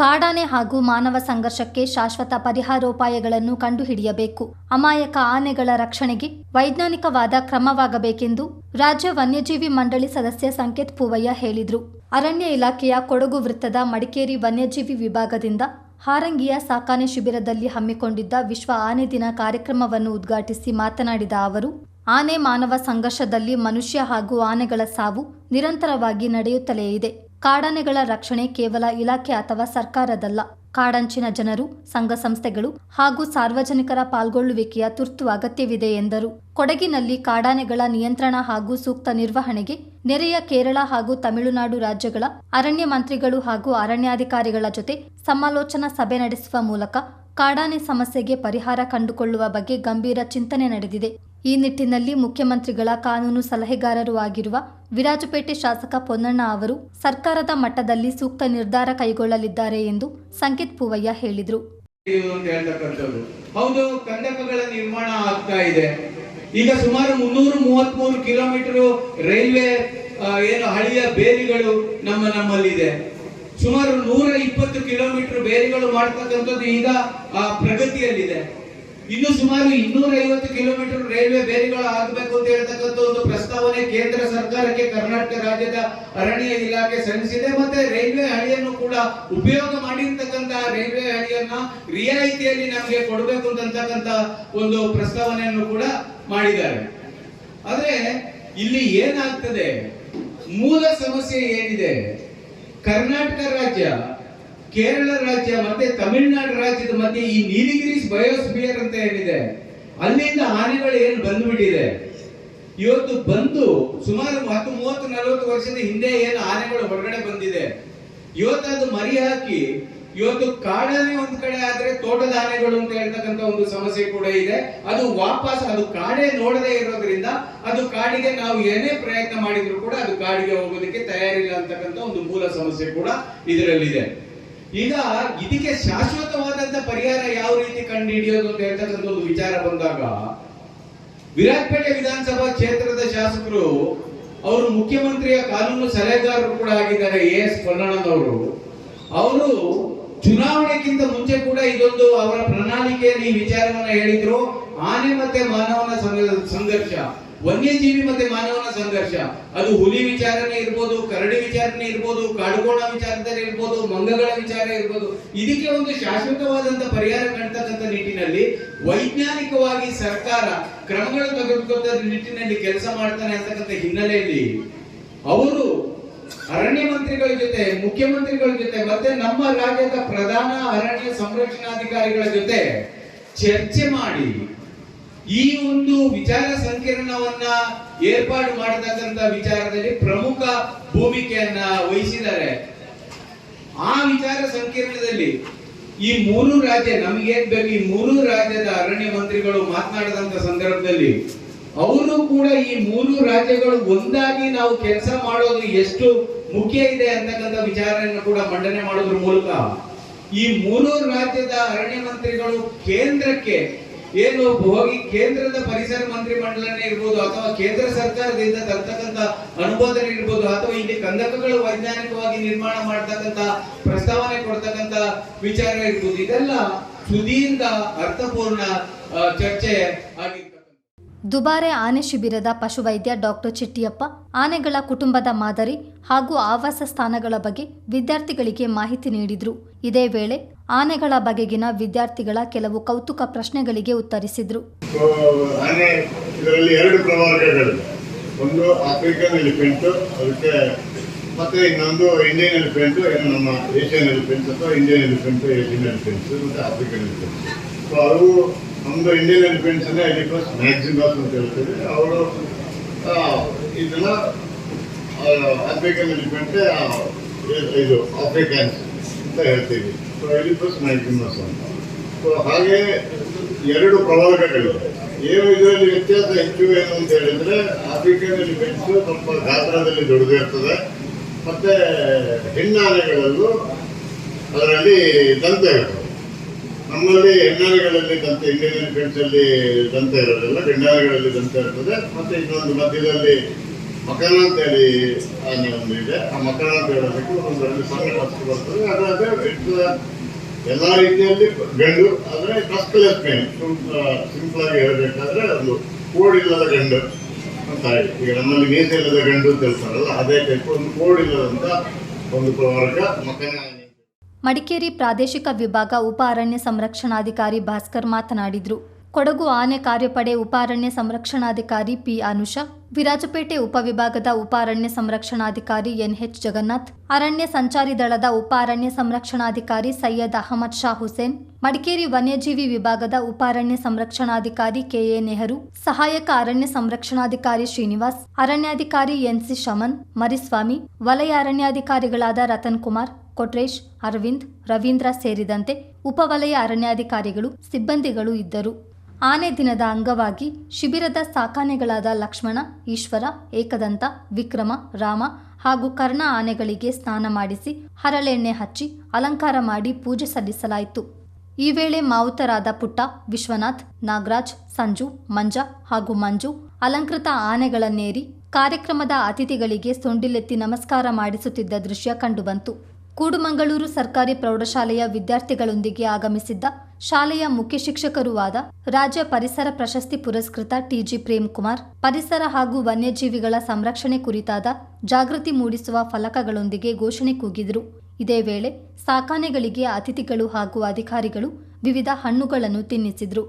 ಕಾಡಾನೆ ಹಾಗೂ ಮಾನವ ಸಂಘರ್ಷಕ್ಕೆ ಶಾಶ್ವತ ಪರಿಹಾರೋಪಾಯಗಳನ್ನು ಕಂಡುಹಿಡಿಯಬೇಕು. ಅಮಾಯಕ ಆನೆಗಳ ರಕ್ಷಣೆಗೆ ವೈಜ್ಞಾನಿಕವಾದ ಕ್ರಮವಾಗಬೇಕೆಂದು ರಾಜ್ಯ ವನ್ಯಜೀವಿ ಮಂಡಳಿ ಸದಸ್ಯ ಸಂಕೇತ್ ಪೂವಯ್ಯ ಹೇಳಿದರು. ಅರಣ್ಯ ಇಲಾಖೆಯ ಕೊಡಗು ವೃತ್ತದ ಮಡಿಕೇರಿ ವನ್ಯಜೀವಿ ವಿಭಾಗದಿಂದ ಹಾರಂಗಿಯ ಸಾಕಾನೆ ಶಿಬಿರದಲ್ಲಿ ಹಮ್ಮಿಕೊಂಡಿದ್ದ ವಿಶ್ವ ಆನೆ ದಿನ ಕಾರ್ಯಕ್ರಮವನ್ನು ಉದ್ಘಾಟಿಸಿ ಮಾತನಾಡಿದ ಅವರು, ಆನೆ ಮಾನವ ಸಂಘರ್ಷದಲ್ಲಿ ಮನುಷ್ಯ ಹಾಗೂ ಆನೆಗಳ ಸಾವು ನಿರಂತರವಾಗಿ ನಡೆಯುತ್ತಲೇ ಇದೆ. ಕಾಡಾನೆಗಳ ರಕ್ಷಣೆ ಕೇವಲ ಇಲಾಖೆ ಅಥವಾ ಸರ್ಕಾರದಲ್ಲ. ಕಾಡಂಚಿನ ಜನರು, ಸಂಘ ಸಂಸ್ಥೆಗಳು ಹಾಗೂ ಸಾರ್ವಜನಿಕರ ಪಾಲ್ಗೊಳ್ಳುವಿಕೆಯ ತುರ್ತು ಅಗತ್ಯವಿದೆ ಎಂದರು. ಕೊಡಗಿನಲ್ಲಿ ಕಾಡಾನೆಗಳ ನಿಯಂತ್ರಣ ಹಾಗೂ ಸೂಕ್ತ ನಿರ್ವಹಣೆಗೆ ನೆರೆಯ ಕೇರಳ ಹಾಗೂ ತಮಿಳುನಾಡು ರಾಜ್ಯಗಳ ಅರಣ್ಯ ಮಂತ್ರಿಗಳು ಹಾಗೂ ಅರಣ್ಯಾಧಿಕಾರಿಗಳ ಜೊತೆ ಸಮಾಲೋಚನಾ ಸಭೆ ನಡೆಸುವ ಮೂಲಕ ಕಾಡಾನೆ ಸಮಸ್ಯೆಗೆ ಪರಿಹಾರ ಕಂಡುಕೊಳ್ಳುವ ಬಗ್ಗೆ ಗಂಭೀರ ಚಿಂತನೆ ನಡೆದಿದೆ. ಈ ನಿಟ್ಟಿನಲ್ಲಿ ಮುಖ್ಯಮಂತ್ರಿಗಳ ಕಾನೂನು ಸಲಹೆಗಾರರೂ ಆಗಿರುವ ವಿರಾಜಪೇಟೆ ಶಾಸಕ ಪೊನ್ನಣ್ಣ ಅವರು ಸರ್ಕಾರದ ಮಟ್ಟದಲ್ಲಿ ಸೂಕ್ತ ನಿರ್ಧಾರ ಕೈಗೊಳ್ಳಲಿದ್ದಾರೆ ಎಂದು ಸಂಕೇತ್ ಪೂವಯ್ಯ ಹೇಳಿದರು. ಹೌದು, ಕಂದಕಗಳ ನಿರ್ಮಾಣ ಆಗ್ತಾ ಇದೆ. ಈಗ ಸುಮಾರು ಮುನ್ನೂರ ಮೂವತ್ಮೂರು ಕಿಲೋಮೀಟರ್ ರೈಲ್ವೆ ಏನು ಹಳಿಯ ಬೇಲಿಗಳು ನಮ್ಮ ನಮ್ಮಲ್ಲಿದೆ. ಸುಮಾರು ನೂರ ಇಪ್ಪತ್ತು ಕಿಲೋಮೀಟರ್ ಬೇಲಿಗಳು ಮಾಡ್ತಕ್ಕಂಥದ್ದು ಈಗ ಪ್ರಗತಿಯಲ್ಲಿದೆ. ಇನ್ನು ಸುಮಾರು ಇನ್ನೂರ ಐವತ್ತು ಕಿಲೋಮೀಟರ್ ರೈಲ್ವೆ ಬೇಲಿಗಳು ಆಗಬೇಕು ಅಂತ ಹೇಳ್ತಕ್ಕಂಥ ಒಂದು ಪ್ರಸ್ತಾವನೆ ಕೇಂದ್ರ ಸರ್ಕಾರಕ್ಕೆ ಕರ್ನಾಟಕ ರಾಜ್ಯದ ಅರಣ್ಯ ಇಲಾಖೆ ಸಲ್ಲಿಸಿದೆ. ಮತ್ತೆ ರೈಲ್ವೆ ಹಳಿಯನ್ನು ಕೂಡ ಉಪಯೋಗ ಮಾಡಿರ್ತಕ್ಕಂತಹ ರೈಲ್ವೆ ಹಳಿಯನ್ನ ರಿಯಾಯಿತಿಯಲ್ಲಿ ನಮಗೆ ಕೊಡಬೇಕು ಅಂತಕ್ಕಂಥ ಒಂದು ಪ್ರಸ್ತಾವನೆಯನ್ನು ಕೂಡ ಮಾಡಿದ್ದಾರೆ. ಆದ್ರೆ ಇಲ್ಲಿ ಏನಾಗ್ತದೆ? ಮೂಲ ಸಮಸ್ಯೆ ಏನಿದೆ? ಕರ್ನಾಟಕ ರಾಜ್ಯ ಕೇರಳ ರಾಜ್ಯ ಮತ್ತೆ ತಮಿಳುನಾಡು ರಾಜ್ಯದ ಮಧ್ಯೆ ಈ ನೀಲಿಗಿರಿ ಬಯೋಸ್ಫಿಯರ್ ಅಂತ ಏನಿದೆ, ಅಲ್ಲಿಂದ ಆನೆಗಳು ಏನು ಬಂದ್ಬಿಟ್ಟಿದೆ? ಇವತ್ತು ಬಂದು ಸುಮಾರು ಹತ್ತು, ಮೂವತ್ತು, ನಲವತ್ತು ವರ್ಷದ ಹಿಂದೆ ಏನು ಆನೆಗಳು ಹೊರಗಡೆ ಬಂದಿದೆ. ಇವತ್ತು ಅದು ಮರಿ ಹಾಕಿ, ಇವತ್ತು ಕಾಡಾನೆ ಒಂದ್ ಕಡೆ ಆದ್ರೆ ತೋಟದ ಆನೆಗಳು ಅಂತ ಹೇಳ್ತಕ್ಕಂತ ಒಂದು ಸಮಸ್ಯೆ ಕೂಡ ಇದೆ. ಅದು ವಾಪಸ್ ಅದು ಕಾಡೇ ನೋಡದೇ ಇರೋದ್ರಿಂದ ಅದು ಕಾಡಿಗೆ ನಾವು ಏನೇ ಪ್ರಯತ್ನ ಮಾಡಿದ್ರು ಕೂಡ ಅದು ಕಾಡಿಗೆ ಹೋಗೋದಕ್ಕೆ ತಯಾರಿಲ್ಲ ಅಂತಕ್ಕಂಥ ಒಂದು ಮೂಲ ಸಮಸ್ಯೆ ಕೂಡ ಇದರಲ್ಲಿದೆ. ಈಗ ಇದಕ್ಕೆ ಶಾಶ್ವತವಾದಂತ ಪರಿಹಾರ ಯಾವ ರೀತಿ ಕಂಡು ಹಿಡಿಯೋದು ಅಂತ ಹೇಳ್ತಕ್ಕಂಥ ಒಂದು ವಿಚಾರ ಬಂದಾಗ ವಿರಾಟ್ಪೇಟೆ ವಿಧಾನಸಭಾ ಕ್ಷೇತ್ರದ ಶಾಸಕರು, ಅವರು ಮುಖ್ಯಮಂತ್ರಿಯ ಕಾನೂನು ಸಲಹೆಗಾರರು ಕೂಡ ಆಗಿದ್ದಾರೆ, ಎ ಎಸ್ ಪೊನ್ನಣ್ಣನವರು. ಅವರು ಚುನಾವಣೆಗಿಂತ ಮುಂಚೆ ಕೂಡ ಇದೊಂದು ಅವರ ಪ್ರಣಾಳಿಕೆಯಲ್ಲಿ ಈ ವಿಚಾರವನ್ನ ಹೇಳಿದ್ರು. ಆನೆ ಮತ್ತೆ ಮಾನವನ ಸಂಘ- ಸಂಘರ್ಷ. ವನ್ಯಜೀವಿ ಮತ್ತೆ ಮಾನವನ ಸಂಘರ್ಷ. ಅದು ಹುಲಿ ವಿಚಾರನೆ ಇರ್ಬೋದು, ಕರಡಿ ವಿಚಾರಣೆ ಇರ್ಬೋದು ಕಾಡುಕೋಣ ವಿಚಾರದಲ್ಲಿ ಇರ್ಬೋದು, ಮಂಗಗಳ ವಿಚಾರ ಇರ್ಬೋದು. ಇದಕ್ಕೆ ಒಂದು ಶಾಶ್ವತವಾದಂತ ಪರಿಹಾರ ಕಾಣ್ತಕ್ಕಂಥ ನಿಟ್ಟಿನಲ್ಲಿ ವೈಜ್ಞಾನಿಕವಾಗಿ ಸರ್ಕಾರ ಕ್ರಮಗಳು ತೆಗೆದುಕೊಂಡ ನಿಟ್ಟಿನಲ್ಲಿ ಕೆಲಸ ಮಾಡ್ತಾನೆ ಅಂತಕ್ಕಂಥ ಹಿನ್ನೆಲೆಯಲ್ಲಿ ಅವರು ಅರಣ್ಯ ಮಂತ್ರಿಗಳ ಜೊತೆ, ಮುಖ್ಯಮಂತ್ರಿಗಳ ಜೊತೆ, ಮತ್ತೆ ನಮ್ಮ ರಾಜ್ಯದ ಪ್ರಧಾನ ಅರಣ್ಯ ಸಂರಕ್ಷಣಾಧಿಕಾರಿಗಳ ಜೊತೆ ಚರ್ಚೆ ಮಾಡಿ ಈ ಒಂದು ವಿಚಾರ ಸಂಕಿರಣವನ್ನ ಏರ್ಪಾಡು ಮಾಡತಕ್ಕಂತ ವಿಚಾರದಲ್ಲಿ ಪ್ರಮುಖ ಭೂಮಿಕೆಯನ್ನ ವಹಿಸಿದ್ದಾರೆ. ಆ ವಿಚಾರ ಸಂಕಿರಣದಲ್ಲಿ ಈ ಮೂರು ರಾಜ್ಯ, ನಮಗೇನ್ ಬೇಕು? ಈ ಮೂರು ರಾಜ್ಯದ ಅರಣ್ಯ ಮಂತ್ರಿಗಳು ಮಾತನಾಡದಂತ ಸಂದರ್ಭದಲ್ಲಿ ಅವರು ಕೂಡ ಈ ಮೂರು ರಾಜ್ಯಗಳು ಒಂದಾಗಿ ನಾವು ಕೆಲಸ ಮಾಡೋದು ಎಷ್ಟು ಮುಖ್ಯ ಇದೆ ಅಂತಕ್ಕಂಥ ವಿಚಾರವನ್ನು ಕೂಡ ಮಂಡನೆ ಮಾಡೋದ್ರ ಮೂಲಕ ಈ ಮೂರು ರಾಜ್ಯದ ಅರಣ್ಯ ಮಂತ್ರಿಗಳು ಕೇಂದ್ರಕ್ಕೆ ಏನು ಹೋಗಿ ಕೇಂದ್ರದ ಪರಿಸರ ಮಂತ್ರಿ ಮಂಡಲನೇ ಇರ್ಬೋದು ಅಥವಾ ಕೇಂದ್ರ ಸರ್ಕಾರದಿಂದ ತರ್ತಕ್ಕಂಥ ಅನುಮೋದನೆ ಇರ್ಬೋದು ಅಥವಾ ಇಲ್ಲಿ ಕಂದಕಗಳು ವೈಜ್ಞಾನಿಕವಾಗಿ ನಿರ್ಮಾಣ ಮಾಡ್ತಕ್ಕಂಥ ಪ್ರಸ್ತಾವನೆ ಕೊಡ್ತಕ್ಕಂಥ ವಿಚಾರ ಇರ್ಬೋದು. ಇದೆಲ್ಲ ಸುದೀರ್ಘ ಅರ್ಥಪೂರ್ಣ ಚರ್ಚೆ ಆಗಿರ್ತಕ್ಕಂಥ ದುಬಾರೆ ಆನೆ ಶಿಬಿರದ ಪಶುವೈದ್ಯ ಡಾಕ್ಟರ್ ಚಿಟ್ಟಿಯಪ್ಪ, ಆನೆಗಳ ಕುಟುಂಬದ ಮಾದರಿ ಹಾಗೂ ಆವಾಸ ಸ್ಥಾನಗಳ ಬಗ್ಗೆ ವಿದ್ಯಾರ್ಥಿಗಳಿಗೆ ಮಾಹಿತಿ ನೀಡಿದರು. ಇದೇ ವೇಳೆ ಆನೆಗಳ ಬಗೆಗಿನ ವಿದ್ಯಾರ್ಥಿಗಳ ಕೆಲವು ಕೌತುಕ ಪ್ರಶ್ನೆಗಳಿಗೆ ಉತ್ತರಿಸಿದರು. ಆನೆ ಇದರಲ್ಲಿ ಎರಡು ಪ್ರವರ್ಗಗಳಿವೆ ಒಂದು ಆಫ್ರಿಕನ್ ಎಲಿಫೆಂಟ್, ಅದಕ್ಕೆ ಮತ್ತೆ ಇನ್ನೊಂದು ಇಂಡಿಯನ್ ಎಲಿಫೆಂಟ್, ಏನು ನಮ್ಮ ಏಷ್ಯನ್ ಎಲಿಫೆಂಟ್ ಅಥವಾ ಇಂಡಿಯನ್ ಎಲಿಫೆಂಟ್, ಏಷ್ಯನ್ ಎಲಿಫೆಂಟ್ಸ್ ಮತ್ತೆ ಆಫ್ರಿಕನ್ ಎಲಿಫೆಂಟ್ಸ್ ಸೊ ಅವರು ನಮ್ಮದು ಇಂಡಿಯನ್ ಎಲಿಫೆಂಟ್ಸ್ ಅಂದರೆ ಎಲಿಫಸ್ ಮ್ಯಾಕ್ಸಿಮಸ್ ಅಂತ ಹೇಳ್ತೀವಿ. ಅವರು ಇದನ್ನು ಆಫ್ರಿಕನ್ ಎಲಿಫೆಂಟ್ ಇದು ಆಫ್ರಿಕನ್ಸ್ ಅಂತ ಹೇಳ್ತೀವಿ. ಸೊ ಎಲಿಫಸ್ ಮ್ಯಾಕ್ಸಿಮಸ್ ಅಂತ. ಸೊ ಹಾಗೆ ಎರಡು ಪ್ರವರ್ಗಗಳಿವೆ. ಏನು ಇದರಲ್ಲಿ ವ್ಯತ್ಯಾಸ ಹೆಚ್ಚು ಏನು ಅಂತ ಹೇಳಿದ್ರೆ ಆಫ್ರಿಕನ್ ಎಲಿಫೆಂಟ್ಸ್ ಸ್ವಲ್ಪ ಗಾತ್ರದಲ್ಲಿ ದೊಡ್ಡದಿರ್ತದೆ ಮತ್ತೆ ಹೆಣ್ಣಾನೆಗಳಲ್ಲೂ ಅದರಲ್ಲಿ ದಂತ ಇರ್ತದೆ. ನಮ್ಮಲ್ಲಿ ಹೆಣ್ಣಾನೆಗಳಲ್ಲಿ ದಂತ ಇಂಡಿಯನ್ ಫ್ರೆಂಡ್ಸ್ ಅಲ್ಲಿ ದಂತ ಇರೋದಿಲ್ಲ ಗಂಡಾನೆಗಳಲ್ಲಿ ದಂತ ಇರ್ತದೆ. ಮತ್ತೆ ಇನ್ನೊಂದು ಮಧ್ಯದಲ್ಲಿ ಮಕರ ಅಂತ ಹೇಳಿ ಆನೆ ಒಂದು ಇದೆ. ಆ ಮಕರ ಅಂತ ಹೇಳೋದಕ್ಕೆ ಎರಡು ಸಣ್ಣ ಫಸ್ಟ್ ಬರ್ತದೆ. ಅದಾದ್ರೆ ಎಲ್ಲ ರೀತಿಯಲ್ಲಿ ಗಂಡು, ಆದರೆ ಕಸ್ಕ್ಲೆಸ್ ಪೇನ್ ಸಿಂಪಲ್ ಆಗಿ ಹೇಳಬೇಕಾದ್ರೆ ಒಂದು ಕೋಡಿಲ್ಲದ ಗಂಡು ಅಂತ ಹೇಳಿ. ಈಗ ನಮ್ಮಲ್ಲಿ ಮೀಸೆ ಇಲ್ಲದ ಗಂಡು ಅಂತ ಹೇಳ್ತಾರಲ್ಲ, ಅದೇ ಟೈಪ್ ಒಂದು ಕೋಡಿಲ್ಲದಂತ ಒಂದು ಪ್ರವರ್ಗ ಮಕನ ಮಡಿಕೇರಿ ಪ್ರಾದೇಶಿಕ ವಿಭಾಗ ಉಪ ಅರಣ್ಯ ಸಂರಕ್ಷಣಾಧಿಕಾರಿ ಭಾಸ್ಕರ್ ಮಾತನಾಡಿದರು. ಕೊಡಗು ಆನೆ ಕಾರ್ಯಪಡೆ ಉಪ ಅರಣ್ಯ ಸಂರಕ್ಷಣಾಧಿಕಾರಿ ಪಿ ಅನುಷಾ, ವಿರಾಜಪೇಟೆ ಉಪವಿಭಾಗದ ಉಪ ಅರಣ್ಯ ಸಂರಕ್ಷಣಾಧಿಕಾರಿ ಎನ್ಎಚ್ ಜಗನ್ನಾಥ್, ಅರಣ್ಯ ಸಂಚಾರಿ ದಳದ ಉಪ ಅರಣ್ಯ ಸಂರಕ್ಷಣಾಧಿಕಾರಿ ಸೈಯದ್ ಅಹಮದ್ ಶಾ ಹುಸೇನ್, ಮಡಿಕೇರಿ ವನ್ಯಜೀವಿ ವಿಭಾಗದ ಉಪ ಅರಣ್ಯ ಸಂರಕ್ಷಣಾಧಿಕಾರಿ ಕೆಎ ನೆಹರು, ಸಹಾಯಕ ಅರಣ್ಯ ಸಂರಕ್ಷಣಾಧಿಕಾರಿ ಶ್ರೀನಿವಾಸ್, ಅರಣ್ಯಾಧಿಕಾರಿ ಎನ್ಸಿ ಶಮನ್, ಮರಿಸ್ವಾಮಿ, ವಲಯ ಅರಣ್ಯಾಧಿಕಾರಿಗಳಾದ ರತನ್ ಕುಮಾರ್ ಕೊಟ್ರೇಶ್, ಅರವಿಂದ್, ರವೀಂದ್ರ ಸೇರಿದಂತೆ ಉಪವಲಯ ಅರಣ್ಯಾಧಿಕಾರಿಗಳು, ಸಿಬ್ಬಂದಿಗಳು ಇದ್ದರು. ಆನೆ ದಿನದ ಅಂಗವಾಗಿ ಶಿಬಿರದ ಸಾಕಾನೆಗಳಾದ ಲಕ್ಷ್ಮಣ, ಈಶ್ವರ, ಏಕದಂತ, ವಿಕ್ರಮ, ರಾಮ ಹಾಗೂ ಕರ್ಣ ಆನೆಗಳಿಗೆ ಸ್ನಾನ ಮಾಡಿಸಿ ಹರಳೆಣ್ಣೆ ಹಚ್ಚಿ ಅಲಂಕಾರ ಮಾಡಿ ಪೂಜೆ ಸಲ್ಲಿಸಲಾಯಿತು. ಈ ವೇಳೆ ಮಾವುತರಾದ ಪುಟ್ಟ, ವಿಶ್ವನಾಥ್, ನಾಗರಾಜ್, ಸಂಜು, ಮಂಜ ಹಾಗೂ ಮಂಜು ಅಲಂಕೃತ ಆನೆಗಳನ್ನೇರಿ ಕಾರ್ಯಕ್ರಮದ ಅತಿಥಿಗಳಿಗೆ ಸೊಂಡಿಲೆತ್ತಿ ನಮಸ್ಕಾರ ಮಾಡಿಸುತ್ತಿದ್ದ ದೃಶ್ಯ ಕಂಡುಬಂತು. ಕೂಡುಮಂಗಳೂರು ಸರ್ಕಾರಿ ಪ್ರೌಢಶಾಲೆಯ ವಿದ್ಯಾರ್ಥಿಗಳೊಂದಿಗೆ ಆಗಮಿಸಿದ್ದ ಶಾಲೆಯ ಮುಖ್ಯ ಶಿಕ್ಷಕರೂ ಆದ ರಾಜ್ಯ ಪರಿಸರ ಪ್ರಶಸ್ತಿ ಪುರಸ್ಕೃತ ಟಿಜಿ ಪ್ರೇಮ್ಕುಮಾರ್, ಪರಿಸರ ಹಾಗೂ ವನ್ಯಜೀವಿಗಳ ಸಂರಕ್ಷಣೆ ಕುರಿತಾದ ಜಾಗೃತಿ ಮೂಡಿಸುವ ಫಲಕಗಳೊಂದಿಗೆ ಘೋಷಣೆ ಕೂಗಿದರು. ಇದೇ ವೇಳೆ, ಸಾಕಾನೆಗಳಿಗೆ ಅತಿಥಿಗಳು ಹಾಗೂ ಅಧಿಕಾರಿಗಳು ವಿವಿಧ ಹಣ್ಣುಗಳನ್ನು ತಿನ್ನಿಸಿದ್ರು.